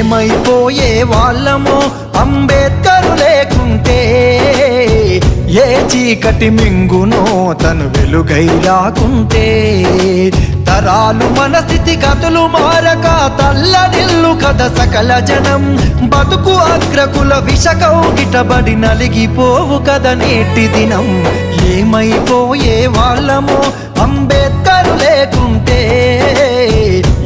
ఏమైపోయే వాళ్ళమో అంబేద్కరు లేకుంటే? ఏ చీకటి మింగునో తను వెలుగైలాకుంటే తరాలు మన స్థితి కథలు మారక తల్లనిల్లు కథ సకల జనం. బతుకు అగ్రకుల విషకౌగిటబడి నలిగిపోవు కథ నేటి దినం. ఏమైపోయే వాళ్ళమో అంబేద్కర్ లేకుంటే?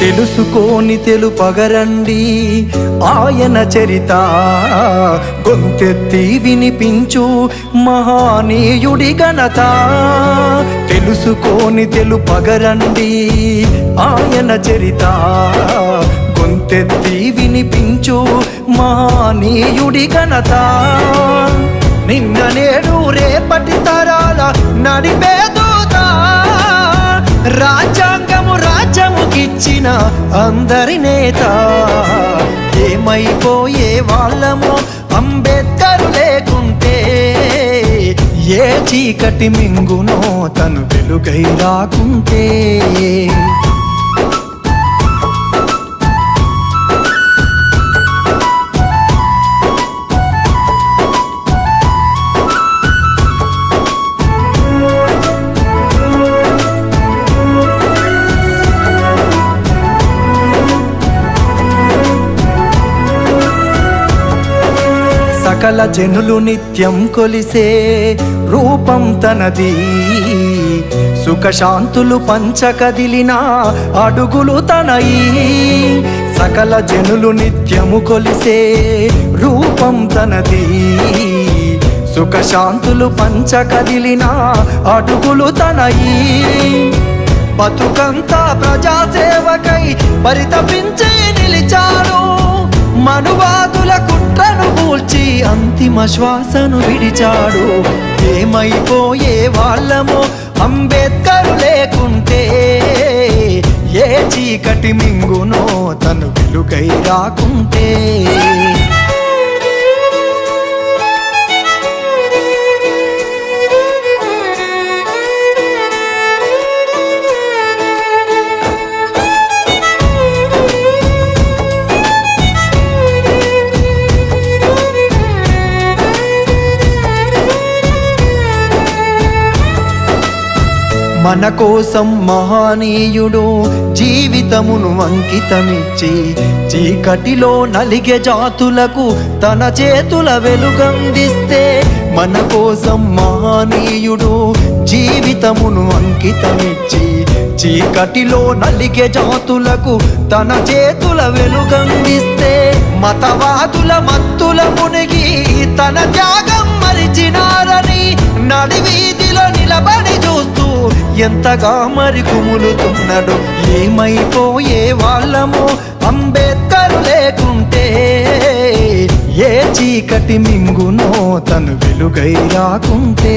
తెలుసుకోని తెలుపగరండి. ఆయన చరిత గొంతెత్తి వినిపించు మహానీయుడి ఘనత. తెలుసుకోని తెలుపగరండి. ఆయన చరిత గొంతెత్తి వినిపించు మహానీయుడి ఘనత. నిన్న నేడు రేపటి తరాల నడిపేదోదా రాజ్యాంగము రాజ్యాంగ ఇచ్చిన అందరి నేత. ఏమైపోయే వాళ్ళమో అంబేద్కర్ లేకుంటే ఏ చీకటి మింగునో తను వెలుగై రాకుంటే. సకల జనులు నిత్యం కొలిసే రూపం తనది. సుఖశాంతులు పంచకదిలిన అడుగులు తనయి. సకల జనులు నిత్యము కొలిసే రూపం తనది. సుఖశాంతులు పంచకదిలిన అడుగులు తనయి. బతుకంతా ప్రజాసేవకై పరితపించే నిలిచాడు. మనువాదుల కుట్రను కూల్చి అంతిమ శ్వాసను విడిచాడు. ఏమైపోయే వాళ్ళమో అంబేద్కర్ లేకుంటే ఏ చీకటి మింగునో తను వెలుగై రాకుంటే. మన కోసం మహానీయుడు జీవితమును అంకితమిచ్చి చీకటిలో నలిగే జాతులకు తన చేతుల వెలుగందిస్తే మన కోసం మహానీయుడు జీవితమును అంకితమిచ్చి చీకటిలో నలిగే జాతులకు తన చేతుల వెలుగందిస్తే మతవాదుల మత్తుల మునిగి తన ఎంతగా మరి కుములుతున్నాడు? ఏమైపోయే వాళ్ళము? అంబేద్కర్ లేకుంటే ఏ చీకటి మింగునో? తను వెలుగై రాకుంటే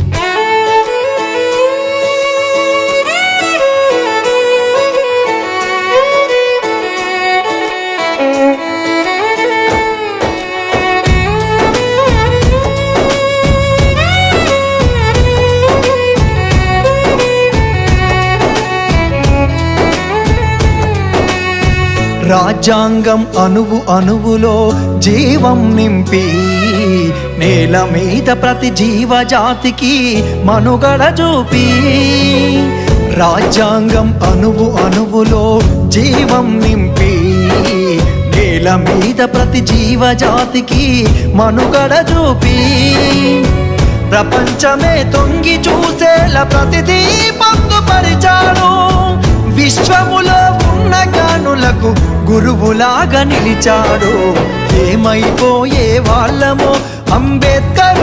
రాజ్యాంగం అణువు అణువులో జీవం నింపి నేల మీద ప్రతి జీవజాతికి మనుగడ చూపి. రాజ్యాంగం అణువు అణువులో జీవం నింపి నేల మీద ప్రతి జీవజాతికి మనుగడ చూపి. ప్రపంచమే తొంగి చూసేలా ప్రతిదీ పొందుపరిచాడు. విశ్వములో ఉన్న జ్ఞానులకు గురువులాగా నిలిచాడు. ఏమైపోయే వాళ్ళమో అంబేద్కర్